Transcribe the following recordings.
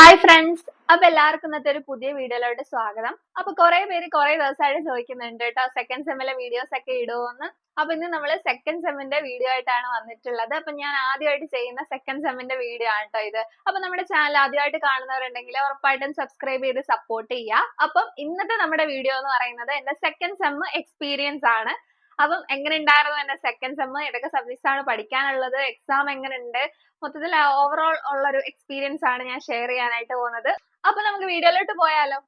Hi friends അപ്പൊ എല്ലാവർക്കും ഇന്നത്തെ ഒരു പുതിയ വീഡിയോയിലോട്ട് സ്വാഗതം. അപ്പൊ കുറെ പേര് കുറെ ദിവസമായിട്ട് ചോദിക്കുന്നുണ്ട് കേട്ടോ സെക്കൻഡ് സെമ്മിലെ വീഡിയോസ് ഒക്കെ ഇടുമോന്ന് അപ്പൊ ഇന്ന് നമ്മൾ സെക്കൻഡ് സെമ്മിന്റെ വീഡിയോ ആയിട്ടാണ് വന്നിട്ടുള്ളത്. അപ്പൊ ഞാൻ ആദ്യമായിട്ട് ചെയ്യുന്ന സെക്കൻഡ് സെമ്മിന്റെ വീഡിയോ ആണ് കേട്ടോ ഇത്. അപ്പൊ നമ്മുടെ ചാനൽ ആദ്യമായിട്ട് കാണുന്നവരുണ്ടെങ്കിൽ ഉറപ്പായിട്ടും സബ്സ്ക്രൈബ് ചെയ്ത് സപ്പോർട്ട് ചെയ്യുക അപ്പം ഇന്നത്തെ നമ്മുടെ വീഡിയോ എന്ന് പറയുന്നത് എന്റെ സെക്കൻഡ് സെം എക്സ്പീരിയൻസ് ആണ്. അപ്പം എങ്ങനെ ഉണ്ടായിരുന്നു എന്റെ സെക്കൻഡ് സെം ഏതൊക്കെ സബ്ജക്ട്സ് ആണ് പഠിക്കാനുള്ളത്? എക്സാം എങ്ങനെ ഉണ്ട് മൊത്തത്തിൽ ഓവറോൾ ഉള്ള ഒരു എക്സ്പീരിയൻസ് ആണ് ഞാൻ ഷെയർ ചെയ്യാനായിട്ട് പോകുന്നത്. അപ്പൊ നമുക്ക് വീഡിയോയിലോട്ട് പോയാലോ?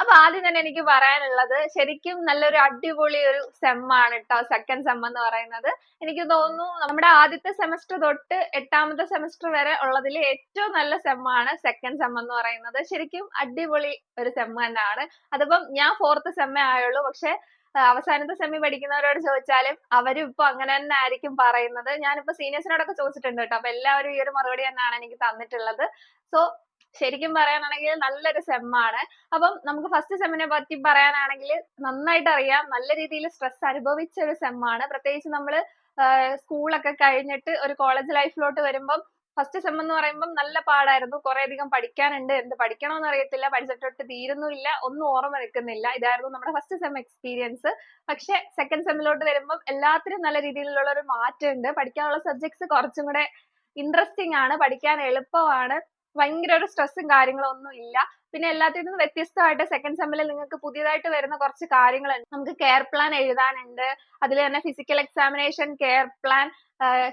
അപ്പൊ ആദ്യം തന്നെ എനിക്ക് പറയാനുള്ളത് ശരിക്കും നല്ലൊരു അടിപൊളി ഒരു സെമ്മാണ് കേട്ടോ സെക്കൻഡ് സെം എന്ന് പറയുന്നത്. എനിക്ക് തോന്നുന്നു നമ്മുടെ ആദ്യത്തെ സെമസ്റ്റർ തൊട്ട് എട്ടാമത്തെ സെമസ്റ്റർ വരെ ഉള്ളതിൽ ഏറ്റവും നല്ല സെമ്മാണ് സെക്കൻഡ് സെം എന്ന് പറയുന്നത്. ശരിക്കും അടിപൊളി ഒരു സെം തന്നെയാണ്. അതിപ്പം ഞാൻ ഫോർത്ത് സെമ്മേ ആയുള്ളൂ. പക്ഷെ അവസാനത്തെ സെമി പഠിക്കുന്നവരോട് ചോദിച്ചാലും അവരും ഇപ്പൊ അങ്ങനെ തന്നെ ആയിരിക്കും പറയുന്നത്. ഞാനിപ്പോ സീനിയേഴ്സിനോടൊക്കെ ചോദിച്ചിട്ടുണ്ട് കേട്ടോ. അപ്പൊ എല്ലാവരും ഈ ഒരു മറുപടി തന്നെയാണ് എനിക്ക് തന്നിട്ടുള്ളത്. സോ ശരിക്കും പറയാനാണെങ്കിൽ നല്ലൊരു സെമ്മാണ് അപ്പം നമുക്ക് ഫസ്റ്റ് സെമ്മിനെ പറ്റി പറയാനാണെങ്കിൽ നന്നായിട്ട് അറിയാം. നല്ല രീതിയിൽ സ്ട്രെസ് അനുഭവിച്ച ഒരു സെമ്മാണ് പ്രത്യേകിച്ച് നമ്മൾ സ്കൂളൊക്കെ കഴിഞ്ഞിട്ട് ഒരു കോളേജ് ലൈഫിലോട്ട് വരുമ്പം ഫസ്റ്റ് സെം എന്ന് പറയുമ്പം നല്ല പാടായിരുന്നു. കുറെ അധികം പഠിക്കാനുണ്ട്. എന്ത് പഠിക്കണമെന്ന് അറിയത്തില്ല. പഠിച്ചിട്ടൊട്ട് തീരുന്നുമില്ല. ഒന്നും ഓർമ്മ നിൽക്കുന്നില്ല ഇതായിരുന്നു നമ്മുടെ ഫസ്റ്റ് സെം എക്സ്പീരിയൻസ് പക്ഷെ സെക്കൻഡ് സെമ്മിലോട്ട് വരുമ്പം എല്ലാത്തിനും നല്ല രീതിയിലുള്ള ഒരു മാറ്റമുണ്ട്. പഠിക്കാനുള്ള സബ്ജക്ട്സ് കുറച്ചും കൂടെ ഇൻട്രസ്റ്റിംഗ് ആണ്. പഠിക്കാൻ എളുപ്പമാണ്. ഭയങ്കര ഒരു സ്ട്രെസ്സും കാര്യങ്ങളും ഒന്നും ഇല്ല. പിന്നെ എല്ലാത്തിൽ നിന്നും വ്യത്യസ്തമായിട്ട് സെക്കൻഡ് സെമ്മിൽ നിങ്ങൾക്ക് പുതിയതായിട്ട് വരുന്ന കുറച്ച് കാര്യങ്ങളുണ്ട്. നമുക്ക് കെയർ പ്ലാൻ എഴുതാനുണ്ട്. അതിൽ തന്നെ physical examination care plan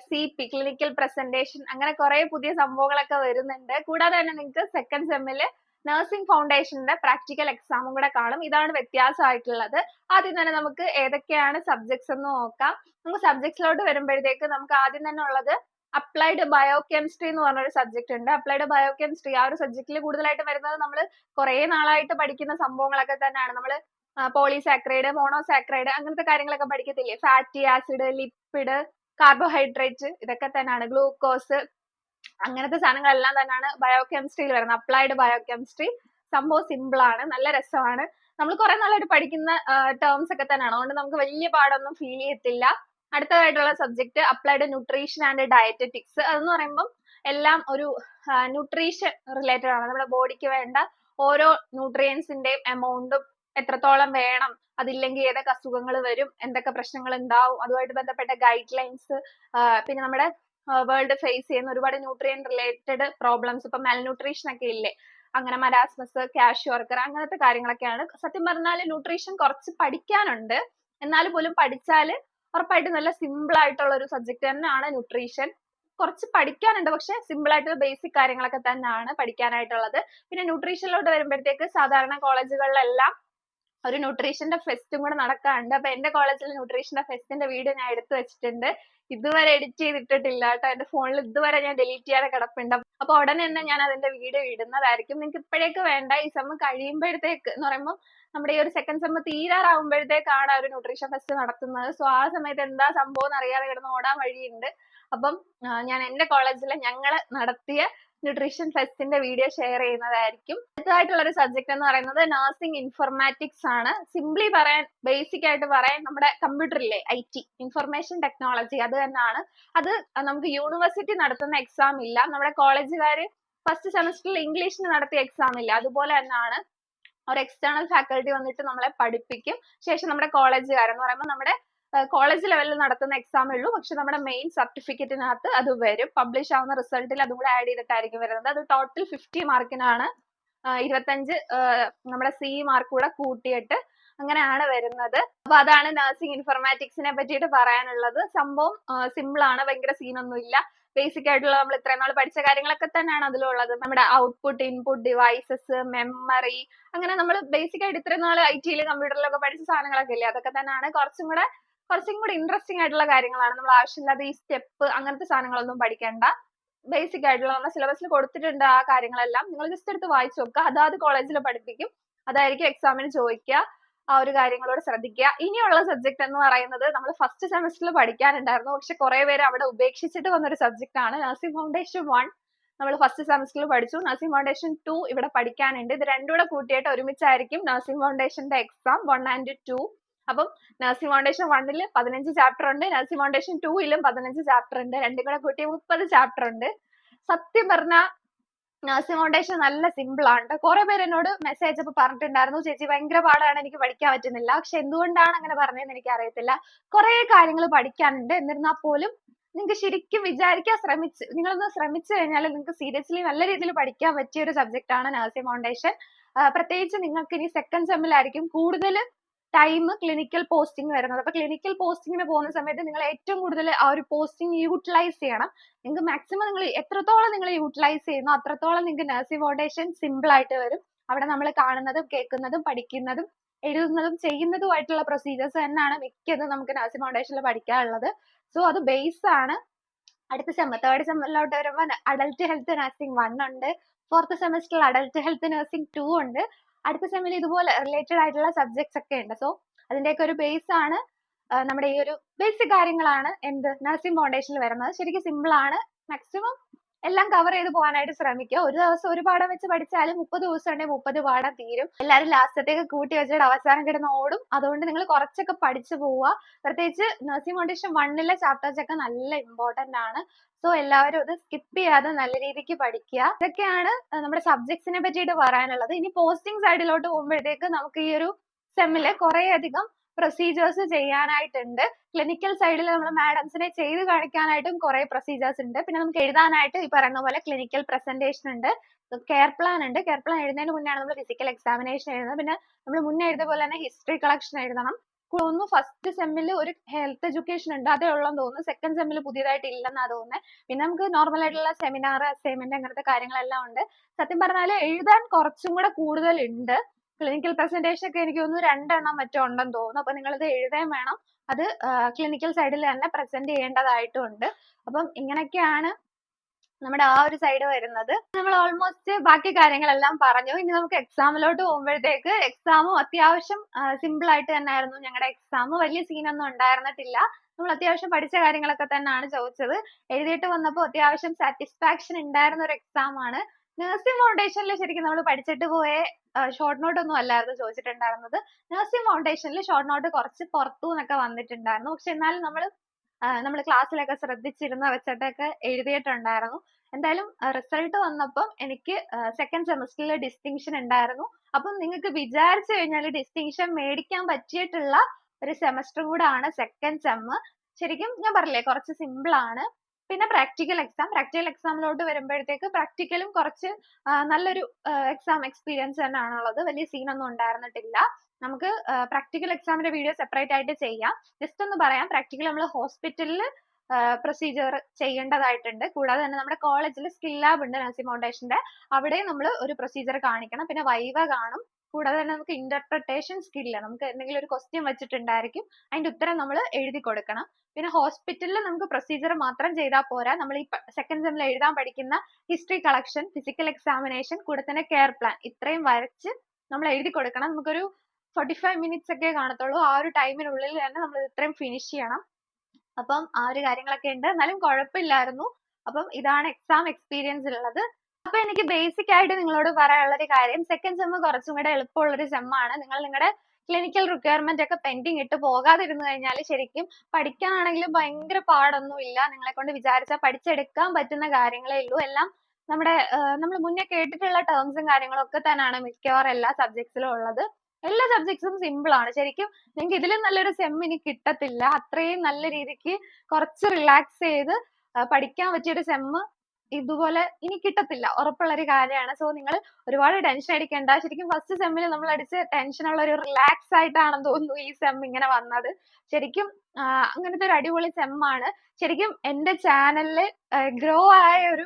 C P clinical presentation അങ്ങനെ കുറെ പുതിയ സംഭവങ്ങളൊക്കെ വരുന്നുണ്ട്. കൂടാതെ തന്നെ നിങ്ങൾക്ക് സെക്കൻഡ് സെമ്മിൽ നഴ്സിംഗ് ഫൗണ്ടേഷന്റെ പ്രാക്ടിക്കൽ എക്സാമും കൂടെ കാണും. ഇതാണ് വ്യത്യാസമായിട്ടുള്ളത്. ആദ്യം തന്നെ നമുക്ക് ഏതൊക്കെയാണ് സബ്ജക്ട്സ് എന്ന് നോക്കാം. നമുക്ക് സബ്ജക്ട്സിലോട്ട് വരുമ്പോഴത്തേക്ക് നമുക്ക് ആദ്യം തന്നെ ഉള്ളത് അപ്ലൈഡ് ബയോകെമിസ്ട്രി എന്ന് പറഞ്ഞ ഒരു സബ്ജക്ട് ഉണ്ട്. അപ്ലൈഡ് ബയോകെമിസ്ട്രി ആ ഒരു സബ്ജക്റ്റിൽ കൂടുതലായിട്ട് വരുന്നത് നമ്മൾ കുറെ നാളായിട്ട് പഠിക്കുന്ന സംഭവങ്ങളൊക്കെ തന്നെയാണ്. നമ്മൾ പോളിസാക്രൈഡ് മോണോസാക്രൈഡ് അങ്ങനത്തെ കാര്യങ്ങളൊക്കെ പഠിക്കത്തില്ലേ? ഫാറ്റി ആസിഡ് ലിപ്പിഡ് കാർബോഹൈഡ്രേറ്റ് ഇതൊക്കെ തന്നെയാണ്. ഗ്ലൂക്കോസ് അങ്ങനത്തെ സാധനങ്ങളെല്ലാം തന്നെയാണ് ബയോകെമിസ്ട്രിയിൽ വരുന്നത്. അപ്ലൈഡ് ബയോകെമിസ്ട്രി സംഭവം സിമ്പിൾ ആണ് നല്ല രസമാണ്. നമ്മൾ കുറെ നാളായിട്ട് പഠിക്കുന്ന ടേംസ് ഒക്കെ തന്നെയാണ്. അതുകൊണ്ട് നമുക്ക് വലിയ പാടൊന്നും ഫീൽ ചെയ്യത്തില്ല. അടുത്തതായിട്ടുള്ള subject applied nutrition and dietetics അതെന്ന് പറയുമ്പം എല്ലാം ഒരു ന്യൂട്രീഷൻ റിലേറ്റഡ് ആണ്. നമ്മുടെ ബോഡിക്ക് വേണ്ട ഓരോ ന്യൂട്രിയൻസിന്റെയും എമൗണ്ടും എത്രത്തോളം വേണം അതില്ലെങ്കിൽ ഏതൊക്കെ അസുഖങ്ങൾ വരും എന്തൊക്കെ പ്രശ്നങ്ങൾ ഉണ്ടാവും അതുമായിട്ട് ബന്ധപ്പെട്ട ഗൈഡ് ലൈൻസ് പിന്നെ നമ്മുടെ വേൾഡ് ഫേസ് ചെയ്യുന്ന ഒരുപാട് ന്യൂട്രിയൻ റിലേറ്റഡ് പ്രോബ്ലംസ് ഇപ്പൊ malnutrition ഒക്കെ ഇല്ലേ? അങ്ങനെ മരാസ്മസ് ക്യാഷ് വർക്കർ അങ്ങനത്തെ കാര്യങ്ങളൊക്കെയാണ്. സത്യം പറഞ്ഞാൽ ന്യൂട്രീഷൻ കുറച്ച് പഠിക്കാനുണ്ട്. എന്നാൽ പോലും പഠിച്ചാൽ ഉറപ്പായിട്ടും നല്ല സിമ്പിൾ ആയിട്ടുള്ള ഒരു സബ്ജക്ട് തന്നെയാണ് ന്യൂട്രീഷൻ കുറച്ച് പഠിക്കാനുണ്ട് പക്ഷെ സിമ്പിൾ ആയിട്ടുള്ള ബേസിക് കാര്യങ്ങളൊക്കെ തന്നെയാണ് പഠിക്കാനായിട്ടുള്ളത്. പിന്നെ ന്യൂട്രീഷനിലോട്ട് വരുമ്പോഴത്തേക്ക് സാധാരണ കോളേജുകളിലെല്ലാം ഒരു ന്യൂട്രീഷന്റെ ഫെസ്റ്റും കൂടെ നടക്കാറുണ്ട്. അപ്പൊ എന്റെ കോളേജിൽ ന്യൂട്രീഷന്റെ ഫെസ്റ്റിന്റെ വീഡിയോ ഞാൻ എടുത്തു വെച്ചിട്ടുണ്ട്. ഇതുവരെ എഡിറ്റ് ചെയ്തിട്ടിട്ടില്ല കേട്ടോ. എന്റെ ഫോണിൽ ഇതുവരെ ഞാൻ ഡിലീറ്റ് ചെയ്യാതെ കിടപ്പുണ്ട്. അപ്പൊ ഉടനെ തന്നെ ഞാൻ അതിന്റെ വീഡിയോ ഇടുന്നതായിരിക്കും. നിങ്ങൾക്ക് ഇപ്പോഴേക്ക് വേണ്ട. ഈ സെമ്മ് കഴിയുമ്പോഴത്തേക്ക് എന്ന് പറയുമ്പോൾ നമ്മുടെ ഈ ഒരു സെക്കൻഡ് സെമ്മ് തീരാറാവുമ്പോഴത്തേക്കാണ് ഒരു ന്യൂട്രീഷൻ ഫെസ്റ്റ് നടത്തുന്നത്. സോ ആ സമയത്ത് എന്താ സംഭവം എന്ന് അറിയാതെ കിടന്ന് ഓടാൻ വഴിയുണ്ട്. അപ്പം ഞാൻ എന്റെ കോളേജിലെ ഞങ്ങൾ നടത്തിയ ന്യൂട്രീഷൻ ഫെസ്റ്റിന്റെ വീഡിയോ ഷെയർ ചെയ്യുന്നതായിരിക്കും. അടുത്തതായിട്ടുള്ള ഒരു സബ്ജക്ട് എന്ന് പറയുന്നത് നഴ്സിംഗ് ഇൻഫർമാറ്റിക്സ് ആണ്. സിംപ്ലി പറയാൻ ബേസിക് ആയിട്ട് പറയാൻ നമ്മുടെ കമ്പ്യൂട്ടറിലെ ഐ ടി ഇൻഫർമേഷൻ ടെക്നോളജി അത് തന്നെയാണ്. അത് നമുക്ക് യൂണിവേഴ്സിറ്റി നടത്തുന്ന എക്സാം ഇല്ല. നമ്മുടെ കോളേജുകാർ ഫസ്റ്റ് സെമസ്റ്ററിൽ ഇംഗ്ലീഷിന് നടത്തിയ എക്സാം ഇല്ല. അതുപോലെ തന്നെയാണ് ഒരു എക്സ്റ്റേണൽ ഫാക്കൽറ്റി വന്നിട്ട് നമ്മളെ പഠിപ്പിക്കും. ശേഷം നമ്മുടെ കോളേജുകാരെന്ന് പറയുമ്പോൾ നമ്മുടെ കോളേജ് ലെവലിൽ നടത്തുന്ന എക്സാമേ ഉള്ളൂ. പക്ഷെ നമ്മുടെ മെയിൻ സർട്ടിഫിക്കറ്റിനകത്ത് അത് വരും. പബ്ലിഷ് ആവുന്ന റിസൾട്ടിൽ അതും കൂടെ ആഡ് ചെയ്തിട്ടായിരിക്കും വരുന്നത്. അത് ടോട്ടൽ ഫിഫ്റ്റി മാർക്കിനാണ് ഇരുപത്തഞ്ച് നമ്മുടെ സി മാർക്ക് കൂടെ കൂട്ടിയിട്ട് അങ്ങനെയാണ് വരുന്നത്. അപ്പൊ അതാണ് നഴ്സിംഗ് ഇൻഫർമാറ്റിക്സിനെ പറ്റിയിട്ട് പറയാനുള്ളത്. സംഭവം സിമ്പിൾ ആണ്. ഭയങ്കര സീനൊന്നും ഇല്ല. ബേസിക് ആയിട്ടുള്ള നമ്മൾ ഇത്രയും നാൾ പഠിച്ച കാര്യങ്ങളൊക്കെ തന്നെയാണ് അതിലുള്ളത്. നമ്മുടെ ഔട്ട്പുട്ട് ഇൻപുട്ട് ഡിവൈസസ് മെമ്മറി അങ്ങനെ നമ്മൾ ബേസിക് ആയിട്ട് ഇത്രയും നാൾ ഐ ടിയിൽ കമ്പ്യൂട്ടറിലൊക്കെ പഠിച്ച സാധനങ്ങളൊക്കെ ഇല്ലേ? അതൊക്കെ തന്നെയാണ്. കുറച്ചും കൂടെ കുറച്ചും കൂടി ഇൻട്രസ്റ്റിംഗ് ആയിട്ടുള്ള കാര്യങ്ങളാണ്. നമ്മൾ ആവശ്യമില്ലാതെ ഈ സ്റ്റെപ്പ് അങ്ങനത്തെ സാധനങ്ങളൊന്നും പഠിക്കേണ്ട. ബേസിക് ആയിട്ടുള്ള നമ്മുടെ സിലബസിൽ കൊടുത്തിട്ടുണ്ട് ആ കാര്യങ്ങളെല്ലാം. നിങ്ങൾ ജസ്റ്റ് എടുത്ത് വായിച്ചു നോക്കുക. അതാത് കോളേജിൽ പഠിപ്പിക്കും. അതായിരിക്കും എക്സാമിന് ചോദിക്കുക. ആ ഒരു കാര്യങ്ങളോട് ശ്രദ്ധിക്കുക. ഇനിയുള്ള സബ്ജക്ട് എന്ന് പറയുന്നത് നമ്മൾ ഫസ്റ്റ് സെമസ്റ്ററിൽ പഠിക്കാനുണ്ടായിരുന്നു. പക്ഷെ കുറെ പേര് അവിടെ ഉപേക്ഷിച്ചിട്ട് വന്നൊരു സബ്ജക്ട് ആണ്. നഴ്സിംഗ് ഫൗണ്ടേഷൻ വൺ നമ്മൾ ഫസ്റ്റ് സെമസ്റ്ററിൽ പഠിച്ചു. നഴ്സിംഗ് ഫൗണ്ടേഷൻ ടു ഇവിടെ പഠിക്കാനുണ്ട്. ഇത് രണ്ടും കൂടെ കൂട്ടിയിട്ട് ഒരുമിച്ചായിരിക്കും നഴ്സിംഗ് ഫൗണ്ടേഷന്റെ എക്സാം വൺ ആൻഡ് ടു അപ്പം നഴ്സിംഗ് ഫൗണ്ടേഷൻ വണ്ണിൽ പതിനഞ്ച് ചാപ്റ്റർ ഉണ്ട്. നഴ്സിംഗ് ഫൗണ്ടേഷൻ ടൂയിലും പതിനഞ്ച് ചാപ്റ്റർ ഉണ്ട്. രണ്ടും കൂടെ കൂട്ടി മുപ്പത് ചാപ്റ്റർ ഉണ്ട്. സത്യം പറഞ്ഞാൽ നഴ്സിംഗ് ഫൗണ്ടേഷൻ നല്ല സിമ്പിൾ ആണ് കുറെ പേര് എന്നോട് മെസ്സേജ് അപ്പൊ പറഞ്ഞിട്ടുണ്ടായിരുന്നു. ചേച്ചി ഭയങ്കര പാടാണ് എനിക്ക് പഠിക്കാൻ പറ്റുന്നില്ല. പക്ഷെ എന്തുകൊണ്ടാണ് അങ്ങനെ പറഞ്ഞതെന്ന് എനിക്ക് അറിയത്തില്ല കുറെ കാര്യങ്ങൾ പഠിക്കാനുണ്ട്. എന്നിരുന്നാൽ പോലും നിങ്ങൾക്ക് ശരിക്കും വിചാരിക്കാൻ ശ്രമിച്ച് നിങ്ങളൊന്ന് ശ്രമിച്ചു കഴിഞ്ഞാൽ നിങ്ങൾക്ക് സീരിയസ്ലി നല്ല രീതിയിൽ പഠിക്കാൻ പറ്റിയ ഒരു സബ്ജക്റ്റ് ആണ് നഴ്സിംഗ് ഫൗണ്ടേഷൻ പ്രത്യേകിച്ച് നിങ്ങൾക്ക് ഇനി സെക്കൻഡ് സെമ്മിലായിരിക്കും കൂടുതൽ ടൈം ക്ലിനിക്കൽ പോസ്റ്റിംഗ് വരുന്നത്. അപ്പൊ ക്ലിനിക്കൽ പോസ്റ്റിങ്ങിന് പോകുന്ന സമയത്ത് നിങ്ങൾ ഏറ്റവും കൂടുതൽ ആ ഒരു പോസ്റ്റിംഗ് യൂട്ടിലൈസ് ചെയ്യണം. നിങ്ങൾക്ക് മാക്സിമം നിങ്ങൾ എത്രത്തോളം നിങ്ങൾ യൂട്ടിലൈസ് ചെയ്യുന്നു അത്രത്തോളം നിങ്ങൾക്ക് നഴ്സിംഗ് ഫൗണ്ടേഷൻ സിമ്പിൾ ആയിട്ട് വരും. അവിടെ നമ്മൾ കാണുന്നതും കേൾക്കുന്നതും പഠിക്കുന്നതും എഴുതുന്നതും ചെയ്യുന്നതുമായിട്ടുള്ള പ്രൊസീജിയേഴ്സ് തന്നെയാണ് മിക്കതും നമുക്ക് നഴ്സിംഗ് ഫൗണ്ടേഷനിൽ പഠിക്കാനുള്ളത്. സോ അത് ബേസ് ആണ്. അടുത്ത സെമ തേർഡ് സെമ്മിലോട്ട് വരുമ്പോൾ അഡൽട്ട് ഹെൽത്ത് നഴ്സിംഗ് വൺ ഉണ്ട്. ഫോർത്ത് സെമസ്റ്ററിൽ അഡൽട്ട് ഹെൽത്ത് നഴ്സിംഗ് ടു ഉണ്ട്. അടുത്ത സെമ്മിൽ ഇതുപോലെ റിലേറ്റഡ് ആയിട്ടുള്ള സബ്ജക്ട്സ് ഒക്കെ ഉണ്ട്. സോ അതിന്റെയൊക്കെ ഒരു ബേസ് ആണ് നമ്മുടെ ഈ ഒരു ബേസിക് കാര്യങ്ങളാണ് എന്ത്? നഴ്സിംഗ് ഫൗണ്ടേഷനിൽ വരുന്നത്. ശരിക്കും സിമ്പിൾ ആണ്. മാക്സിമം എല്ലാം കവർ ചെയ്ത് പോകാനായിട്ട് ശ്രമിക്കുക ഒരു ദിവസം ഒരു പാഠം വെച്ച് പഠിച്ചാലും മുപ്പത് ദിവസം ഉണ്ടെങ്കിൽ മുപ്പത് പാഠം തീരും. എല്ലാവരും ലാസ്റ്റത്തേക്ക് കൂട്ടി വെച്ചിട്ട് അവസാനം കിടന്ന് ഓടും. അതുകൊണ്ട് നിങ്ങൾ കുറച്ചൊക്കെ പഠിച്ചു പോവുക. പ്രത്യേകിച്ച് നഴ്സിംഗ് ഫൗണ്ടേഷൻ വണ്ണിലെ ചാപ്റ്റേഴ്സ് ഒക്കെ നല്ല ഇമ്പോർട്ടന്റ് ആണ്. സോ എല്ലാവരും അത് സ്കിപ്പ് ചെയ്യാതെ നല്ല രീതിക്ക് പഠിക്കുക ഇതൊക്കെയാണ് നമ്മുടെ സബ്ജക്ട്സിനെ പറ്റിയിട്ട് പറയാനുള്ളത്. ഇനി പോസ്റ്റിംഗ് സൈഡിലോട്ട് പോകുമ്പോഴത്തേക്ക് നമുക്ക് ഈ ഒരു സെമ്മിൽ കുറെ പ്രൊസീജിയേഴ്സ് ചെയ്യാനായിട്ടുണ്ട്. ക്ലിനിക്കൽ സൈഡിൽ നമ്മൾ മാഡംസിനെ ചെയ്ത് കാണിക്കാനായിട്ടും കുറെ പ്രൊസീജിയേഴ്സ് ഉണ്ട്. പിന്നെ നമുക്ക് എഴുതാനായിട്ട് ഈ പറയുന്ന പോലെ ക്ലിനിക്കൽ പ്രസന്റേഷൻ ഉണ്ട്. കെയർ പ്ലാൻ ഉണ്ട്. കെയർ പ്ലാൻ എഴുതുന്നതിന് മുന്നെയാണ് നമ്മൾ ഫിസിക്കൽ എക്സാമിനേഷൻ എഴുതുന്നത്. പിന്നെ നമ്മൾ മുന്നേ എഴുതിയ പോലെ തന്നെ ഹിസ്റ്ററി കളക്ഷൻ എഴുതണം. തോന്നുന്നു ഫസ്റ്റ് സെമ്മിൽ ഒരു ഹെൽത്ത് എഡ്യൂക്കേഷൻ ഉണ്ട്. അതേ ഉള്ളെന്ന് തോന്നുന്നു. സെക്കൻഡ് സെമ്മിൽ പുതിയതായിട്ട് ഇല്ലെന്നാ തോന്നുന്നത് പിന്നെ നമുക്ക് നോർമൽ ആയിട്ടുള്ള സെമിനാർ അസൈൻമെന്റ് അങ്ങനത്തെ കാര്യങ്ങളെല്ലാം ഉണ്ട്. സത്യം പറഞ്ഞാൽ എഴുതാൻ കുറച്ചും കൂടെ കൂടുതൽ ഉണ്ട്. ക്ലിനിക്കൽ പ്രസന്റേഷൻ ഒക്കെ എനിക്ക് തോന്നുന്നു രണ്ടെണ്ണം മറ്റോ ഉണ്ടെന്ന് തോന്നുന്നു. അപ്പൊ നിങ്ങൾ ഇത് എഴുതാൻ വേണം. അത് ക്ലിനിക്കൽ സൈഡിൽ തന്നെ പ്രസന്റ് ചെയ്യേണ്ടതായിട്ടുണ്ട്. അപ്പം ഇങ്ങനെയൊക്കെയാണ് നമ്മുടെ ആ ഒരു സൈഡ് വരുന്നത്. നമ്മൾ ഓൾമോസ്റ്റ് ബാക്കി കാര്യങ്ങളെല്ലാം പറഞ്ഞു. ഇനി നമുക്ക് എക്സാമിലോട്ട് പോകുമ്പോഴത്തേക്ക് എക്സാമും അത്യാവശ്യം സിമ്പിൾ ആയിട്ട് തന്നെ ആയിരുന്നു ഞങ്ങളുടെ എക്സാം വലിയ സീനൊന്നും ഉണ്ടായിരുന്നിട്ടില്ല. നമ്മൾ അത്യാവശ്യം പഠിച്ച കാര്യങ്ങളൊക്കെ തന്നെയാണ് ചോദിച്ചത്. എഴുതിയിട്ട് വന്നപ്പോൾ അത്യാവശ്യം സാറ്റിസ്ഫാക്ഷൻ ഉണ്ടായിരുന്ന ഒരു എക്സാം ആണ്. നഴ്സിംഗ് ഫൗണ്ടേഷനിൽ ശരിക്കും നമ്മൾ പഠിച്ചിട്ട് പോയ ഷോർട്ട് നോട്ട് ഒന്നും അല്ലായിരുന്നു ചോദിച്ചിട്ടുണ്ടായിരുന്നത്. നഴ്സിംഗ് ഫൗണ്ടേഷനിൽ ഷോർട്ട് നോട്ട് കുറച്ച് പുറത്തു നിന്നൊക്കെ വന്നിട്ടുണ്ടായിരുന്നു. പക്ഷെ എന്നാലും നമ്മൾ നമ്മൾ ക്ലാസ്സിലൊക്കെ ശ്രദ്ധിച്ചിരുന്ന വെച്ചിട്ടൊക്കെ എഴുതിയിട്ടുണ്ടായിരുന്നു. എന്തായാലും റിസൾട്ട് വന്നപ്പം എനിക്ക് സെക്കൻഡ് സെമസ്റ്ററിൽ ഡിസ്റ്റിങ്ഷൻ ഉണ്ടായിരുന്നു. അപ്പം നിങ്ങൾക്ക് വിചാരിച്ചു കഴിഞ്ഞാൽ ഡിസ്റ്റിങ്ഷൻ മേടിക്കാൻ പറ്റിയിട്ടുള്ള ഒരു സെമസ്റ്റർ കൂടാണ് സെക്കൻഡ് സെം ശരിക്കും ഞാൻ പറഞ്ഞില്ലേ കുറച്ച് സിമ്പിൾ ആണ്. പിന്നെ പ്രാക്ടിക്കൽ എക്സാം പ്രാക്ടിക്കൽ എക്സാമിലോട്ട് വരുമ്പോഴത്തേക്ക് പ്രാക്ടിക്കലും കുറച്ച് നല്ലൊരു എക്സാം എക്സ്പീരിയൻസ് തന്നെയാണ് ഉള്ളത് വലിയ സീനൊന്നും ഉണ്ടായിരുന്നിട്ടില്ല. നമുക്ക് പ്രാക്ടിക്കൽ എക്സാമിന്റെ വീഡിയോ സെപ്പറേറ്റ് ആയിട്ട് ചെയ്യാം. ജസ്റ്റ് ഒന്ന് പറയാം. പ്രാക്ടിക്കൽ നമ്മൾ ഹോസ്പിറ്റലിൽ പ്രൊസീജിയർ ചെയ്യേണ്ടതായിട്ടുണ്ട്. കൂടാതെ തന്നെ നമ്മുടെ കോളേജിൽ സ്കിൽ ലാബ് ഉണ്ട് നഴ്സിംഗ് ഫൗണ്ടേഷന്റെ അവിടെ നമ്മൾ ഒരു പ്രൊസീജിയർ കാണിക്കണം. പിന്നെ വൈവ കാണും. കൂടാതെ തന്നെ നമുക്ക് ഇന്റർപ്രിട്ടേഷൻ സ്കില്ല് നമുക്ക് എന്തെങ്കിലും ഒരു ക്വസ്റ്റ്യൻ വെച്ചിട്ടുണ്ടായിരിക്കും. അതിന്റെ ഉത്തരം നമ്മൾ എഴുതി കൊടുക്കണം. പിന്നെ ഹോസ്പിറ്റലിൽ നമുക്ക് പ്രൊസീജിയർ മാത്രം ചെയ്താൽ പോരാ. നമ്മൾ ഈ സെക്കൻഡ് സെമ്മിൽ എഴുതാൻ പഠിക്കുന്ന ഹിസ്റ്ററി കളക്ഷൻ ഫിസിക്കൽ എക്സാമിനേഷൻ കൂടെ തന്നെ കെയർ പ്ലാൻ ഇത്രയും വരച്ച് നമ്മൾ എഴുതി കൊടുക്കണം. നമുക്കൊരു ഫോർട്ടി ഫൈവ് മിനിറ്റ്സ് ഒക്കെ കാണത്തുള്ളൂ. ആ ഒരു ടൈമിനുള്ളിൽ തന്നെ നമ്മൾ ഇത്രയും ഫിനിഷ് ചെയ്യണം. അപ്പം ആ ഒരു കാര്യങ്ങളൊക്കെ ഉണ്ട്. എന്നാലും കുഴപ്പമില്ലായിരുന്നു. അപ്പം ഇതാണ് എക്സാം എക്സ്പീരിയൻസ് ഉള്ളത്. അപ്പൊ എനിക്ക് ബേസിക് ആയിട്ട് നിങ്ങളോട് പറയാനുള്ള ഒരു കാര്യം സെക്കൻഡ് സെം കുറച്ചും കൂടെ എളുപ്പമുള്ള ഒരു സെം ആണ്. നിങ്ങൾ നിങ്ങളുടെ ക്ലിനിക്കൽ റിക്വയർമെന്റ് ഒക്കെ പെൻഡിങ് ഇട്ട് പോകാതിരുന്നു കഴിഞ്ഞാൽ ശരിക്കും പഠിക്കാനാണെങ്കിലും ഭയങ്കര പാടൊന്നും ഇല്ല നിങ്ങളെ കൊണ്ട് വിചാരിച്ചാൽ പഠിച്ചെടുക്കാൻ പറ്റുന്ന കാര്യങ്ങളേ ഉള്ളൂ. എല്ലാം നമ്മുടെ നമ്മൾ മുന്നേ കേട്ടിട്ടുള്ള ടേംസും കാര്യങ്ങളും ഒക്കെ തന്നെയാണ് മിക്കവാറും എല്ലാ സബ്ജക്ട്സിലും ഉള്ളത്. എല്ലാ സബ്ജക്ട്സും സിമ്പിൾ ആണ്. ശരിക്കും നിങ്ങൾക്ക് ഇതിലും നല്ലൊരു സെം ഇനി കിട്ടത്തില്ല. അത്രയും നല്ല രീതിക്ക് കുറച്ച് റിലാക്സ് ചെയ്ത് പഠിക്കാൻ പറ്റിയ ഒരു സെം ഇതുപോലെ ഇനി കിട്ടത്തില്ല. ഉറപ്പുള്ള ഒരു കാര്യമാണ്. സോ നിങ്ങൾ ഒരുപാട് ടെൻഷൻ അടിക്കേണ്ട. ശരിക്കും ഫസ്റ്റ് സെമ്മിൽ നമ്മൾ അടിച്ച് ടെൻഷൻ ഉള്ള ഒരു റിലാക്സ് ആയിട്ടാണെന്ന് തോന്നുന്നു ഈ സെം ഇങ്ങനെ വന്നത്. ശരിക്കും അങ്ങനത്തെ ഒരു അടിപൊളി സെമ്മാണ് ശരിക്കും എന്റെ ചാനലിൽ ഗ്രോ ആയ ഒരു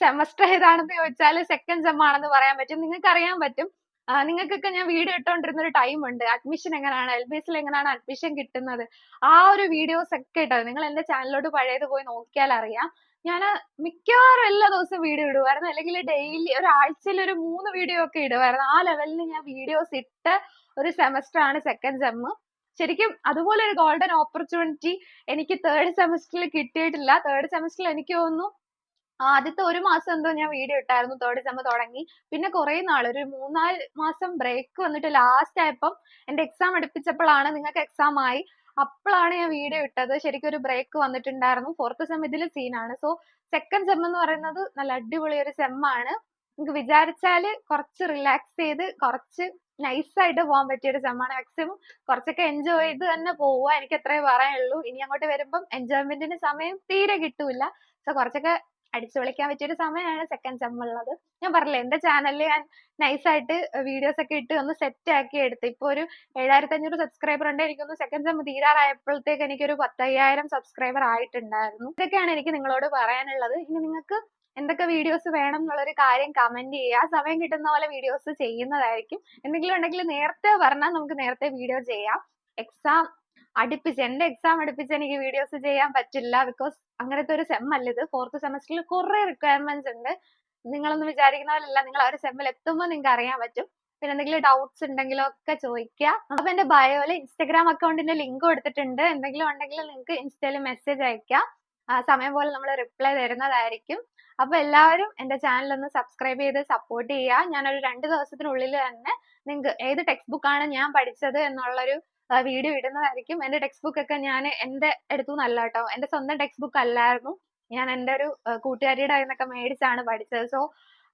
സെമസ്റ്റർ ഏതാണെന്ന് ചോദിച്ചാൽ സെക്കൻഡ് സെം ആണെന്ന് പറയാൻ പറ്റും. നിങ്ങൾക്ക് അറിയാൻ പറ്റും. നിങ്ങൾക്കൊക്കെ ഞാൻ വീഡിയോ ഇട്ടുകൊണ്ടിരുന്ന ഒരു ടൈം ഉണ്ട്. അഡ്മിഷൻ എങ്ങനെയാണ് എൽ ബി എസിൽ എങ്ങനെയാണ് അഡ്മിഷൻ കിട്ടുന്നത്? ആ ഒരു വീഡിയോസ് ഒക്കെ ഇട്ടത് നിങ്ങൾ എന്റെ ചാനലിലോട്ട് പഴയത് പോയി നോക്കിയാൽ അറിയാം. ഞാൻ മിക്കവാറും എല്ലാ ദിവസവും വീഡിയോ ഇടുമായിരുന്നു അല്ലെങ്കിൽ ഡെയിലി ഒരാഴ്ചയിൽ ഒരു മൂന്ന് വീഡിയോ ഒക്കെ ഇടുമായിരുന്നു ആ ലെവലിൽ ഞാൻ വീഡിയോസ് ഇട്ട ഒരു സെമസ്റ്റർ ആണ് സെക്കൻഡ് സെം ശരിക്കും അതുപോലെ ഒരു ഗോൾഡൻ ഓപ്പർച്യൂണിറ്റി എനിക്ക് തേർഡ് സെമസ്റ്ററിൽ കിട്ടിയിട്ടില്ല. തേർഡ് സെമസ്റ്ററിൽ എനിക്ക് തോന്നുന്നു ആദ്യത്തെ ഒരു മാസം എന്തോ ഞാൻ വീഡിയോ ഇട്ടായിരുന്നു. തേർഡ് സെമ്മ് തുടങ്ങി. പിന്നെ കുറെ നാൾ ഒരു മൂന്നാൽ മാസം ബ്രേക്ക് വന്നിട്ട് ലാസ്റ്റ് ആയപ്പം എന്റെ എക്സാം അടുപ്പിച്ചപ്പോഴാണ് നിങ്ങൾക്ക് എക്സാം ആയി. അപ്പോഴാണ് ഞാൻ വീഡിയോ ഇട്ടത്. ശരിക്കും ഒരു ബ്രേക്ക് വന്നിട്ടുണ്ടായിരുന്നു. ഫോർത്ത് സെം ഇതിൽ സീനാണ് സോ സെക്കൻഡ് സെം എന്ന് പറയുന്നത് നല്ല അടിപൊളി ഒരു സെം ആണ്. നമുക്ക് വിചാരിച്ചാൽ കുറച്ച് റിലാക്സ് ചെയ്ത് കുറച്ച് നൈസ് ആയിട്ട് പോകാൻ പറ്റിയ ഒരു സെമ്മാണ് മാക്സിമം കുറച്ചൊക്കെ എൻജോയ് ചെയ്ത് തന്നെ പോവുക. എനിക്ക് അത്രേ പറയാനുള്ളൂ. ഇനി അങ്ങോട്ട് വരുമ്പം എൻജോയ്മെന്റിന് സമയം തീരെ കിട്ടൂല. സോ കുറച്ചൊക്കെ അടിച്ചു പൊളിക്കാൻ പറ്റിയ ഒരു സമയമാണ് സെക്കൻഡ് സെം ഉള്ളത്. ഞാൻ പറഞ്ഞില്ലേ എന്റെ ചാനലിൽ ഞാൻ നൈസ് ആയിട്ട് വീഡിയോസ് ഒക്കെ ഇട്ട് ഒന്ന് സെറ്റ് ആക്കി എടുത്ത്. ഇപ്പൊ ഒരു ഏഴായിരത്തി അഞ്ഞൂറ് സബ്സ്ക്രൈബർ ഉണ്ട്. എനിക്കൊന്ന് സെക്കൻഡ് സെം തീരാറായപ്പോഴത്തേക്ക് എനിക്കൊരു പത്തയ്യായിരം സബ്സ്ക്രൈബർ ആയിട്ടുണ്ടായിരുന്നു. ഇതൊക്കെയാണ് എനിക്ക് നിങ്ങളോട് പറയാനുള്ളത്. ഇനി നിങ്ങൾക്ക് എന്തൊക്കെ വീഡിയോസ് വേണം എന്നുള്ളൊരു കാര്യം കമന്റ് ചെയ്യുക. സമയം കിട്ടുന്ന പോലെ വീഡിയോസ് ചെയ്യുന്നതായിരിക്കും. എന്തെങ്കിലും ഉണ്ടെങ്കിൽ നേരത്തെ പറഞ്ഞാൽ നമുക്ക് നേരത്തെ വീഡിയോ ചെയ്യാം. എക്സാം അടുപ്പിച്ച് എന്റെ എക്സാം അടുപ്പിച്ച് എനിക്ക് വീഡിയോസ് ചെയ്യാൻ പറ്റില്ല ബിക്കോസ് അങ്ങനത്തെ ഒരു സെം അല്ല ഇത്. ഫോർത്ത് സെമസ്റ്ററിൽ കുറെ റിക്വയർമെന്റ്സ് ഉണ്ട്. നിങ്ങളൊന്നും വിചാരിക്കുന്ന പോലെയല്ല നിങ്ങൾ ആ ഒരു സെമ്മിൽ എത്തുമ്പോൾ നിങ്ങൾക്ക് അറിയാൻ പറ്റും. പിന്നെ എന്തെങ്കിലും ഡൗട്ട്സ് ഉണ്ടെങ്കിലോ ഒക്കെ ചോദിക്കുക. അപ്പൊ എന്റെ ബയോയിൽ ഇൻസ്റ്റാഗ്രാം അക്കൗണ്ടിന്റെ ലിങ്ക് കൊടുത്തിട്ടുണ്ട്. എന്തെങ്കിലും ഉണ്ടെങ്കിൽ നിങ്ങൾക്ക് ഇൻസ്റ്റയിൽ മെസ്സേജ് അയക്കാം. സമയം പോലെ നമ്മൾ റിപ്ലൈ തരുന്നതായിരിക്കും. അപ്പൊ എല്ലാവരും എന്റെ ചാനൽ ഒന്ന് സബ്സ്ക്രൈബ് ചെയ്ത് സപ്പോർട്ട് ചെയ്യുക. ഞാനൊരു രണ്ട് ദിവസത്തിനുള്ളിൽ തന്നെ നിങ്ങൾക്ക് ഏത് ടെക്സ്റ്റ് ബുക്കാണ് ഞാൻ പഠിച്ചത് എന്നുള്ളൊരു വീഡിയോ ഇടുന്നതായിരിക്കും. എന്റെ ടെക്സ്റ്റ് ബുക്ക് ഒക്കെ ഞാൻ എന്റെ അടുത്തുനിന്നല്ല കേട്ടോ എന്റെ സ്വന്തം ടെക്സ്റ്റ് ബുക്ക് അല്ലായിരുന്നു. ഞാൻ എന്റെ ഒരു കൂട്ടുകാരിയുടെ നിന്നൊക്കെ മേടിച്ചാണ് പഠിച്ചത്. സോ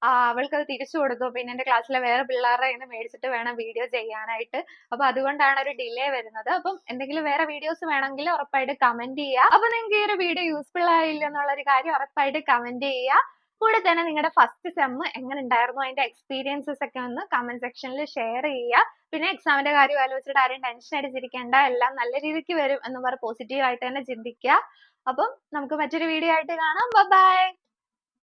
അവൾക്ക് അത് തിരിച്ചു കൊടുത്തു. പിന്നെ എന്റെ ക്ലാസ്സിലെ വേറെ പിള്ളേരുടെ കയ്യിൽ നിന്ന് മേടിച്ചിട്ട് വേണം വീഡിയോ ചെയ്യാനായിട്ട്. അപ്പൊ അതുകൊണ്ടാണ് ഒരു ഡിലേ വരുന്നത്. അപ്പം എന്തെങ്കിലും വേറെ വീഡിയോസ് വേണമെങ്കിൽ ഉറപ്പായിട്ട് കമന്റ് ചെയ്യുക. അപ്പൊ നിങ്ങൾക്ക് ഈ ഒരു വീഡിയോ യൂസ്ഫുൾ ആയില്ല എന്നുള്ള ഒരു കാര്യം ഉറപ്പായിട്ട് കമന്റ് ചെയ്യുക. കൂടെ തന്നെ നിങ്ങളുടെ ഫസ്റ്റ് സെം എങ്ങനെ ഉണ്ടായിരുന്നു അതിന്റെ എക്സ്പീരിയൻസസ് ഒക്കെ ഒന്ന് കമന്റ് സെക്ഷനിൽ ഷെയർ ചെയ്യുക. പിന്നെ എക്സാമിന്റെ കാര്യം ആലോചിച്ചിട്ട് ആരും ടെൻഷൻ അടിച്ചിരിക്കേണ്ട. എല്ലാം നല്ല രീതിക്ക് വരും എന്ന് പറഞ്ഞ് പോസിറ്റീവ് ആയിട്ട് തന്നെ ചിന്തിക്കുക. അപ്പം നമുക്ക് മറ്റൊരു വീഡിയോ ആയിട്ട് കാണാം. ബൈ